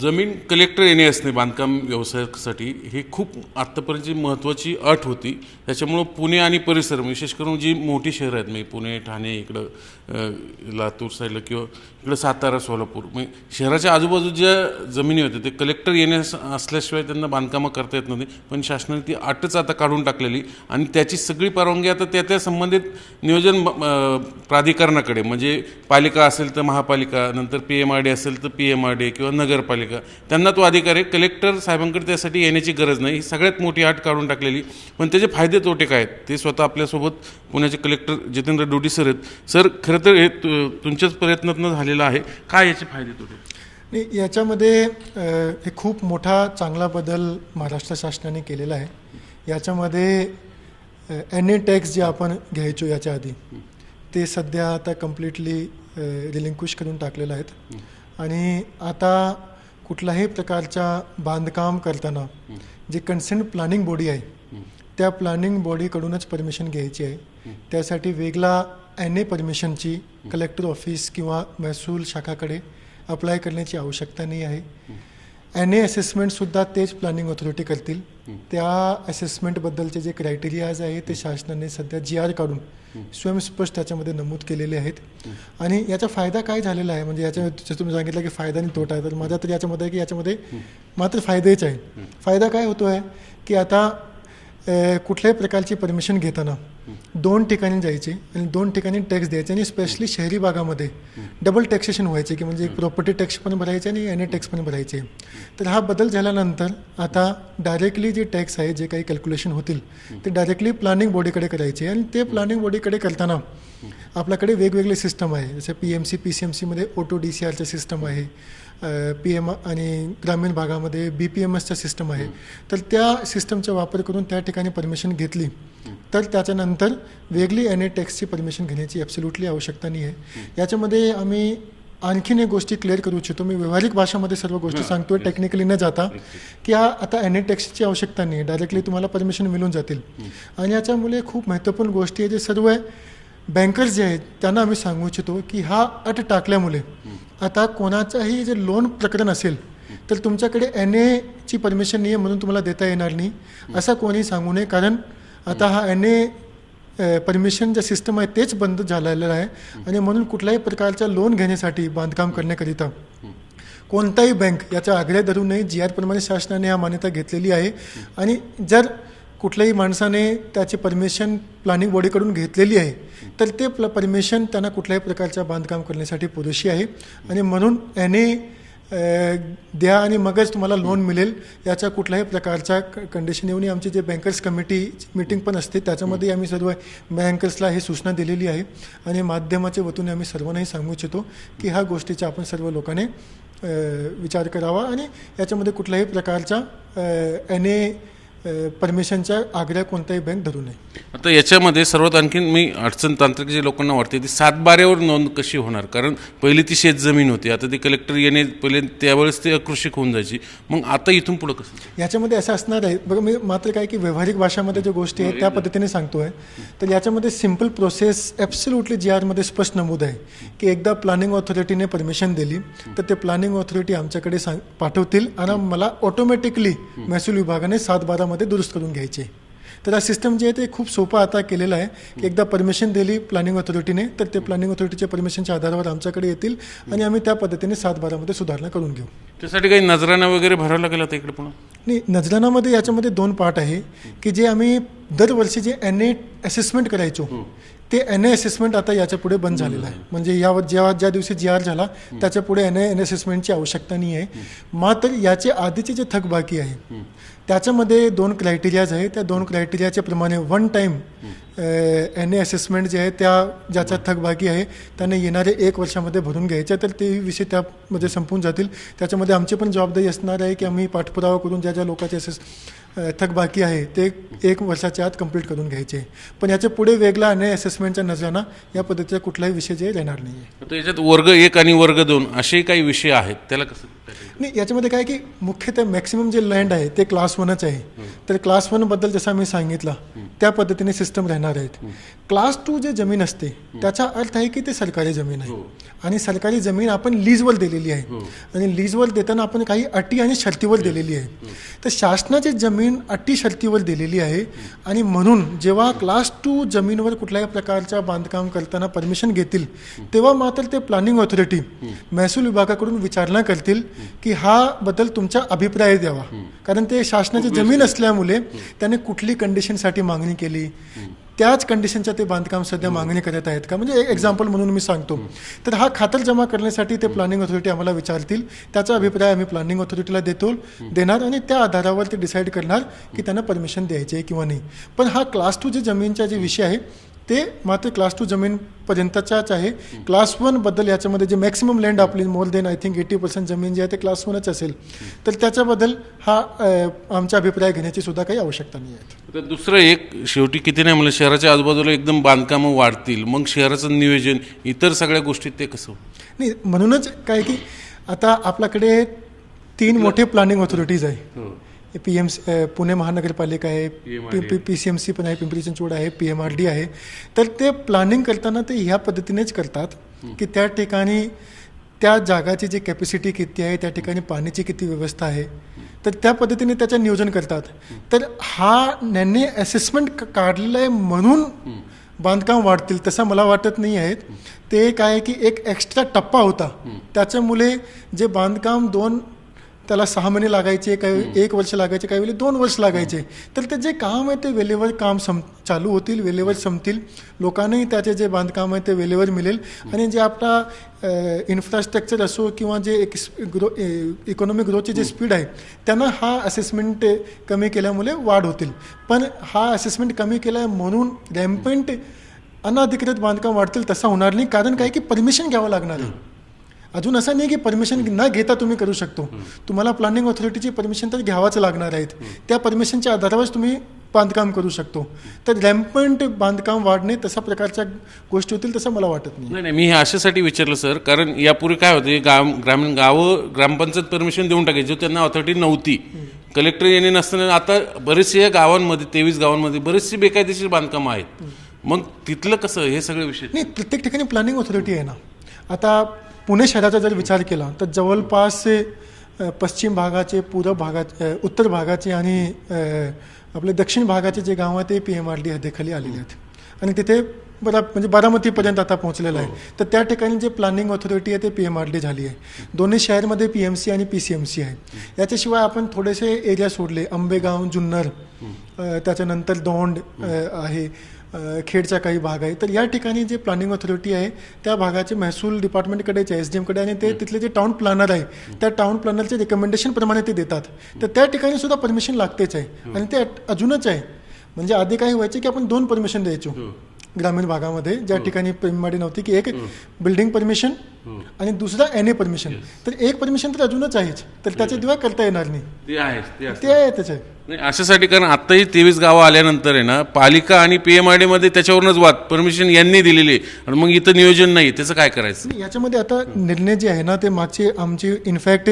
जमीन कलेक्टर येणे असणे बांधकाम व्यवसायासाठी हे खूप आत्तापर्यंतची महत्त्वाची अट होती. त्याच्यामुळं पुणे आणि परिसर विशेष करून जी मोठी शहरं आहेत म्हणजे पुणे ठाणे इकडं लातूर साईडला किंवा इकडं सातारा सोलापूर म्हणजे शहराच्या आजूबाजू ज्या जमिनी होत्या ते कलेक्टर येणे असल्याशिवाय त्यांना बांधकामं करता येत नव्हती. पण शासनाने ती अटच आता काढून टाकलेली आणि त्याची सगळी परवानगी आता त्या त्या संबंधित नियोजन प्राधिकरणाकडे म्हणजे पालिका असेल तर महापालिका नंतर पी एम आर डी असेल तर पी एम आर डी किंवा नगरपालिका त्यांना तो अधिकार आहे कलेक्टर साहेबांकडे त्यासाठी येण्याची गरज नाही. ही सगळ्यात मोठी अट काढून टाकलेली. पण त्याचे फायदे तोटे काय आहेत? ते स्वतः आपल्यासोबत पुण्याचे कलेक्टर जितेंद्र डोडी सर आहेत. सर खरं तर हे तुमच्याच प्रयत्नातनं झालेलं आहे. काय याचे फायदे तोटे? नाही याच्यामध्ये हे खूप मोठा चांगला बदल महाराष्ट्र शासनाने केलेला आहे. याच्यामध्ये एन ए टॅक्स जे आपण घ्यायचो याच्या आधी ते सध्या आता कम्प्लिटली रिलिंक्विश करून टाकलेलं आहेत. आणि आता कुठल्याही प्रकारच्या बांधकाम करताना जे कन्सेंट प्लॅनिंग बॉडी आहे त्या प्लॅनिंग बॉडीकडूनच परमिशन घ्यायची आहे. त्यासाठी वेगळा एन ए परमिशनची कलेक्टर ऑफिस किंवा महसूल शाखाकडे अप्लाय करण्याची आवश्यकता नाही आहे. एन ए असेसमेंटसुद्धा तेच प्लॅनिंग ऑथॉरिटी करतील. त्या असेसमेंटबद्दलचे जे क्रायटेरियाज आहे ते शासनाने सध्या जी आर काढून स्वयंस्पष्ट त्याच्यामध्ये नमूद केलेले आहेत. आणि याचा फायदा काय झालेला आहे? म्हणजे याच्या जसं तुम्ही सांगितलं की फायदा आणि तोटा आहे तर माझा तर याच्यामध्ये आहे की याच्यामध्ये मात्र फायदेच आहे. फायदा काय होतो आहे की आता कुठल्याही प्रकारची परमिशन घेताना दोन ठिकाणी जायचे आणि दोन ठिकाणी टॅक्स द्यायचे आणि स्पेशली शहरी भागामध्ये डबल टॅक्सेशन व्हायचे की म्हणजे एक प्रॉपर्टी टॅक्स पण भरायचे आणि एन ए टॅक्स पण भरायचे. तर हा बदल झाल्यानंतर आता डायरेक्टली जे टॅक्स आहे जे काही कॅल्क्युलेशन होतील ते डायरेक्टली प्लॅनिंग बॉडीकडे करायचे. आणि ते प्लॅनिंग बॉडीकडे करताना आपल्याकडे वेगवेगळे सिस्टम आहे. जसं P M C P C M सीमध्ये ओटो डी सी आरचं सिस्टम आहे. पी एम आणि ग्रामीण भागामध्ये बी पी एम एसचं सिस्टम आहे. तर त्या सिस्टमचा वापर करून त्या ठिकाणी परमिशन घेतली. तर त्याच्यानंतर वेगळी एन ए टॅक्सची परमिशन घेण्याची ॲब्सोल्युटली आवश्यकता नाही आहे याच्यामध्ये आम्ही आणखीन एक गोष्टी क्लिअर करू इच्छितो. मी व्यावहारिक भाषामध्ये सर्व गोष्टी सांगतोय. टेक्निकली न जाता. की हा आता एन ए टॅक्सची आवश्यकता नाही डायरेक्टली तुम्हाला परमिशन मिळून जातील. आणि याच्यामुळे खूप महत्त्वपूर्ण गोष्टी आहे जे सर्व बँकर्स जे आहेत त्यांना आम्ही सांगू इच्छितो की हा अट टाकल्यामुळे आता कोणाचाही जे लोन प्रकरण असेल तर तुमच्याकडे एन एची परमिशन नाही आहे म्हणून तुम्हाला देता येणार नाही. असं कोणी सांगू नये कारण आता हा एन ए परमिशन जे सिस्टम आहे तेच बंद झालेलं आहे. आणि म्हणून कुठल्याही प्रकारचा लोन घेण्यासाठी बांधकाम करण्याकरिता कोणताही बँक याचा आग्रह धरू नये. जी आर प्रमाणे शासनाने हा मान्यता घेतलेली आहे. आणि जर कुठल्याही माणसाने त्याची परमिशन प्लॅनिंग बॉडीकडून घेतलेली आहे तर ते प्ल परमिशन त्यांना कुठल्याही प्रकारच्या बांधकाम करण्यासाठी पुरेशी आहे. आणि म्हणून याने द्या आणि मगच तुम्हाला लोन मिळेल. याच्या कुठल्याही प्रकारच्या कंडिशन येऊन आमची जे बँकर्स कमिटी मिटिंग पण असते त्याच्यामध्ये आम्ही सर्व बँकर्सला हे सूचना दिलेली आहे. आणि माध्यमाच्या वतीने आम्ही सर्वांनाही सांगू इच्छितो की ह्या गोष्टीचा आपण सर्व लोकांनी विचार करावा. आणि याच्यामध्ये कुठल्याही प्रकारचा एन ए परमिशनचा आग्रह कोणताही बँक धरू नये. आता याच्यामध्ये सर्वात आणखीन मी अडचण तांत्रिक जे लोकांना वाटते ती सातबाऱ्यावर नोंद कशी होणार? कारण पहिली ती शेत जमीन होती. आता ती कलेक्टर येणे पहिले त्यावेळेस ते अकृषिक होऊन जायची. मग आता इथून पुढं कसं? याच्यामध्ये असं असणार आहे. बघा मी मात्र काय की व्यावहारिक भाषामध्ये ज्या गोष्टी आहेत त्या पद्धतीने सांगतोय. तर याच्यामध्ये सिंपल प्रोसेस ॲब्सोल्युटली जी आरमध्ये स्पष्ट नमूद आहे की एकदा प्लॅनिंग ऑथॉरिटीने परमिशन दिली तर ते प्लॅनिंग ऑथॉरिटी आमच्याकडे सांग पाठवतील आणि मला ऑटोमॅटिकली महसूल विभागाने सात बारामध्ये दुरुस्त करून घ्यायचे. तर हा सिस्टम जे आहे ते खूप सोपं आता केलेलं आहे की एकदा परमिशन दिली प्लॅनिंग ऑथॉरिटीने तर ते प्लॅनिंग ऑथॉरिटीच्या परमिशनच्या आधारावर आमच्याकडे येतील आणि आम्ही त्या पद्धतीने सात बारामध्ये सुधारणा करून घेऊ. त्यासाठी काही नजराना वगैरे भरावं लागेल आता इकडे पुन्हा? नाही नजरानामध्ये याच्यामध्ये दोन पार्ट आहे की जे आम्ही दरवर्षी जे एन ए असेसमेंट करायचो ते एन ए असेसमेंट आता याच्यापुढे बंद झालेलं आहे. म्हणजे यावर जेव्हा ज्या दिवशी जी आर झाला त्याच्या पुढे एन ए एन असेसमेंटची आवश्यकता नाही आहे. मात्र याचे आधीचे जे थकबाकी आहे त्याच्यामध्ये दोन क्रायटेरियाज आहे त्या दोन क्रायटेरियाच्या प्रमाणे one time N A assessment जे आहे त्या ज्याचा थकबाकी आहे त्याने येणारे एक वर्षामध्ये भरून घ्यायच्या तर ते विषय त्यामध्ये संपून जातील. त्याच्यामध्ये आमची पण जबाबदारी असणार आहे की आम्ही पाठपुरावा करून ज्या ज्या लोकांचे असेस थकबाकी आहे ते एक वर्षाच्या आत कंप्लीट करून घ्यायचे. पण याच्यापुढे वेगळा आणि असेसमेंटच्या नजराना या पद्धतीचा कुठलाही विषय जे येणार नाही आहे याच्यात वर्ग एक आणि वर्ग दोन असे काही विषय आहेत त्याला कसं नाही याच्यामध्ये काय की मुख्यतः मॅक्सिमम जे लँड आहे ते क्लास वनच आहे. तर क्लास वनबद्दल जसं मी सांगितलं त्या पद्धतीने सिस्टम राहणार आहेत. क्लास टू जे जमीन असते त्याचा अर्थ आहे की ते सरकारी जमीन आहे. आणि सरकारी जमीन आपण लीजवर दिलेली आहे. आणि लीजवर देताना आपण काही अटी आणि शर्तीवर दिलेली आहे. तर शासनाची जमीन अटी शर्तीवर दिलेली आहे. आणि म्हणून जेव्हा क्लास टू जमीनवर कुठल्याही प्रकारच्या बांधकाम करताना परमिशन घेतील तेव्हा मात्र ते प्लॅनिंग ऑथॉरिटी महसूल विभागाकडून विचारणा करतील. की हा बद्दल तुमचा अभिप्राय द्यावा. कारण ते शासनाची जमीन असल्यामुळे त्याने कुठली कंडिशनसाठी मागणी केली? त्याच कंडिशनच्या ते बांधकाम सध्या मागणी करत आहेत का? म्हणजे एक एक्झाम्पल म्हणून मी सांगतो. तर हा खातर जमा करण्यासाठी ते प्लॅनिंग ऑथॉरिटी आम्हाला विचारतील. त्याचा अभिप्राय आम्ही प्लॅनिंग ऑथॉरिटीला देतो देणार आणि त्या आधारावर ते डिसाईड करणार की त्यांना परमिशन द्यायची आहे किंवा नाही. पण हा क्लास टू जे जमीनचा जे विषय आहे ते मात्र क्लास टू जमीनपर्यंतचाच आहे. क्लास वनबद्दल याच्यामध्ये जे मॅक्सिमम लँड आपली more than I think eighty percent जमीन जी आहे ते क्लास वनच असेल. तर त्याच्याबद्दल हा आमचा अभिप्राय घेण्याची सुद्धा काही आवश्यकता नाही आहे. तर दुसरं एक शेवटी किती नाही म्हणलं शहराच्या आजूबाजूला एकदम बांधकामं वाढतील मग शहराचं नियोजन इतर सगळ्या गोष्टीत ते कसं नाही म्हणूनच काय की आता आपल्याकडे तीन मोठे प्लॅनिंग ऑथॉरिटीज आहे. पी एम पुणे महानगरपालिका आहे P P P C M C पण आहे पिंपरी चिंचवड आहे पी एम आर डी आहे. तर ते प्लॅनिंग करताना ते ह्या पद्धतीनेच करतात की त्या ठिकाणी त्या जागाची जी कॅपॅसिटी किती आहे त्या ठिकाणी पाण्याची किती व्यवस्था आहे तर त्या पद्धतीने त्याचं नियोजन करतात. तर हा त्यांनी असेसमेंट काढलेलं आहे म्हणून बांधकाम वाढतील तसं मला वाटत नाही आहेत. ते काय आहे की एक एक्स्ट्रा टप्पा होता. त्याच्यामुळे जे बांधकाम दोन त्याला सहा महिने लागायचे काही एक वर्ष लागायचे काही वेळी दोन वर्ष लागायचे. तर ते जे काम आहे ते वेळेवर काम सम चालू होतील वेळेवर संपतील. लोकांनाही त्याचे जे बांधकाम आहे ते वेळेवर मिळेल. आणि जे आपला इन्फ्रास्ट्रक्चर असो किंवा जे एक ग्रो इकॉनॉमिक ग्रोथचे जे स्पीड आहे त्यांना हा असेसमेंट कमी केल्यामुळे वाढ होतील. पण हा असेसमेंट कमी केला आहे म्हणून रॅम्पंट अनधिकृत बांधकाम वाढतील तसं होणार नाही. कारण काय की परमिशन घ्यावं लागणार आहे. अजून असं नाही की परमिशन न घेता तुम्ही करू शकतो. तुम्हाला प्लॅनिंग ऑथॉरिटीची परमिशन तर घ्यावाच लागणार आहेत. त्या परमिशनच्या आधारावरच तुम्ही बांधकाम करू शकतो. तर रॅम्पंट बांधकाम वाढणे तशा प्रकारच्या गोष्टी होतील तसं मला वाटत नाही. नाही मी हे अशासाठी विचारलं सर. कारण यापूर्वी काय होते गाव ग्रामीण गावं ग्रामपंचायत परमिशन देऊन टाकायची जो त्यांना ऑथॉरिटी नव्हती. कलेक्टर यांनी नसताना आता बरेचसे या गावांमध्ये तेवीस गावांमध्ये बरेचसे बेकायदेशीर बांधकामं आहेत. मग तिथलं कसं हे सगळे विषय? नाही प्रत्येक ठिकाणी प्लॅनिंग ऑथॉरिटी आहे ना. आता पुणे शहराचा जर विचार केला तर जवळपास पश्चिम भागाचे पूर्व भागाचे अ, उत्तर भागाचे आणि आपले दक्षिण भागाचे जे गाव आहे ते पी एम आर डी हद्दीखाली आलेले आहेत. आणि तिथे बरा म्हणजे बारामतीपर्यंत आता पोहोचलेलं आहे. तर त्या ठिकाणी जे प्लॅनिंग ऑथॉरिटी आहे ते पी एम आर डी झाली आहे. दोन्ही शहरमध्ये पी एम सी आणि पी सी एम सी आहे. याच्याशिवाय आपण थोडेसे एरिया सोडले. आंबेगाव जुन्नर त्याच्यानंतर दोंड आहे. खेडचा काही भाग आहे तर या ठिकाणी जे प्लॅनिंग ऑथॉरिटी आहे त्या भागाचे महसूल डिपार्टमेंटकडेच एस डी एमकडे आणि ते तिथले जे टाउन प्लॅनर आहे त्या टाउन प्लॅनरचे रिकमेंडेशन प्रमाणे ते देतात. तर त्या ठिकाणी सुद्धा परमिशन लागतेच आहे. आणि ते अजूनच आहे. म्हणजे आधी काही व्हायचे की आपण दोन परमिशन द्यायचो. ग्रामीण भागामध्ये ज्या ठिकाणी प्रेमवाडी नव्हती की एक बिल्डिंग परमिशन आणि दुसरा एन ए परमिशन. तर एक परमिशन तर अजूनच आहेच. तर त्याचे दिवा करता येणार नाही. ते आहे त्याचे. नाही अशासाठी कारण आत्ताही तेवीस गावं आल्यानंतर आहे ना पालिका आणि पी एम आय त्याच्यावरूनच वाद परमिशन यांनी दिलेली आहे. आणि मग इथं नियोजन नाही त्याचं काय करायचं? याच्यामध्ये आता निर्णय जे आहे ना ते मागचे आमची इनफॅक्ट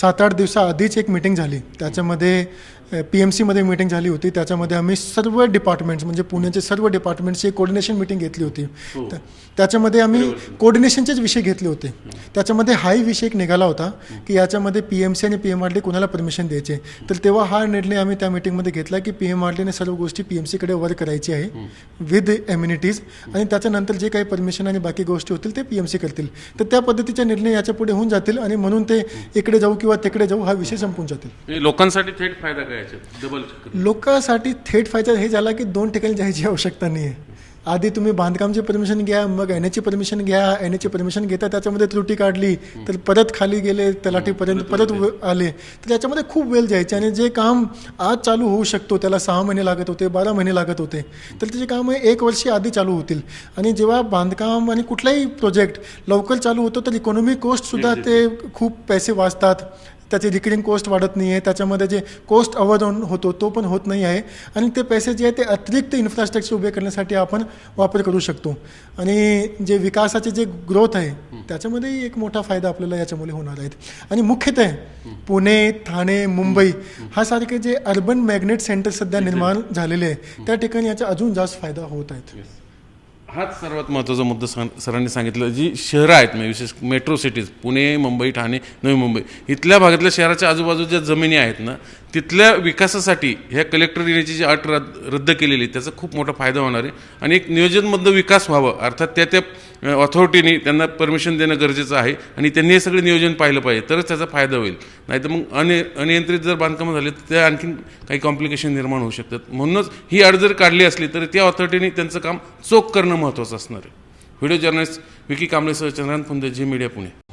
सात आठ दिवसाआधीच एक मिटिंग झाली. त्याच्यामध्ये पी एम सीमध्ये मिटिंग झाली होती. त्याच्यामध्ये आम्ही सर्व डिपार्टमेंट्स म्हणजे पुण्याचे सर्व डिपार्टमेंट्सची कोऑर्डिनेशन मिटिंग घेतली होती. त्या- त्याच्यामध्ये आम्ही कोऑर्डिनेशनचेच विषय घेतले होते. त्याच्यामध्ये हाही विषय एक निघाला होता की याच्यामध्ये पी एम सी आणि पी एम आर डी कोणाला परमिशन द्यायचे? तर तेव्हा हा निर्णय आम्ही त्या मिटिंगमध्ये घेतला की पी एम आर डीने सर्व गोष्टी पी एम सीकडे वर करायची आहे विथ एम्युनिटीज आणि त्याच्यानंतर जे काही परमिशन आणि बाकी गोष्टी होतील ते पी एम सी करतील. तर त्या पद्धतीचे निर्णय याच्यापुढे होऊन जातील आणि म्हणून ते इकडे जाऊ किंवा तिकडे जाऊ हा विषय संपून जातील. म्हणजे लोकांसाठी थेट फायदा काय? डबल लोकांसाठी थेट फायदा हे झाला की दोन ठिकाणी जायची आवश्यकता नाही आहे आधी तुम्ही बांधकामची परमिशन घ्या मग एनएची परमिशन घ्या. एनएची परमिशन घेता त्याच्यामध्ये त्रुटी काढली तर परत खाली गेले तलाठीपर्यंत परत आले. तर याच्यामध्ये खूप वेळ जायचे आणि जे काम आज चालू होऊ शकतो त्याला सहा महिने लागत होते बारा महिने लागत होते. तर त्याचे काम एक वर्षी आधी चालू होतील. आणि जेव्हा बांधकाम आणि कुठलाही प्रोजेक्ट लवकर चालू होतो तर इकॉनॉमिक कॉस्टसुद्धा ते खूप पैसे वाचतात. त्याचे रिकरिंग कॉस्ट वाढत नाही आहे त्याच्यामध्ये जे कॉस्ट अवर होतो तो पण होत नाही आहे. आणि ते पैसे जे आहे ते अतिरिक्त इन्फ्रास्ट्रक्चर उभे करण्यासाठी आपण वापर करू शकतो. आणि जे विकासाचे जे ग्रोथ आहे त्याच्यामध्येही एक मोठा फायदा आपल्याला याच्यामुळे होणार आहेत आणि मुख्यतः पुणे ठाणे मुंबई हा सारखे जे अर्बन मॅग्नेट सेंटर सध्या निर्माण झालेले आहे त्या ठिकाणी याचा अजून जास्त फायदा होत आहेत. हाच सर्वात महत्त्वाचा मुद्दा सर- सरांनी सांगितलं जी शहरं आहेत म्हणजे विशेष मेट्रो सिटीज पुणे मुंबई ठाणे नवी मुंबई इथल्या भागातल्या शहराच्या आजूबाजूच्या जमिनी आहेत ना तिथल्या विकासासाठी ह्या कलेक्टर येण्याची जी अट रद्द रद्द केलेली त्याचा खूप मोठा फायदा होणार आहे. आणि एक नियोजनबद्ध विकास व्हावं अर्थात त्या त्या ऑथॉरिटीने त्यांना परमिशन देणं गरजेचं आहे आणि त्यांनी हे सगळे नियोजन पाहिलं पाहिजे तरच त्याचा फायदा होईल. नाहीतर मग अनि अनियंत्रित जर बांधकामं झाले तर त्या आणखीन काही कॉम्प्लिकेशन निर्माण होऊ शकतात. म्हणूनच ही अड जर काढली असली तर त्या ऑथॉरिटीने त्यांचं काम चोख करणं महत्त्वाचं असणार आहे. व्हिडिओ जर्नलिस्ट विकी कांबळेसह चंद्रांत फुंदे जी मीडिया पुणे.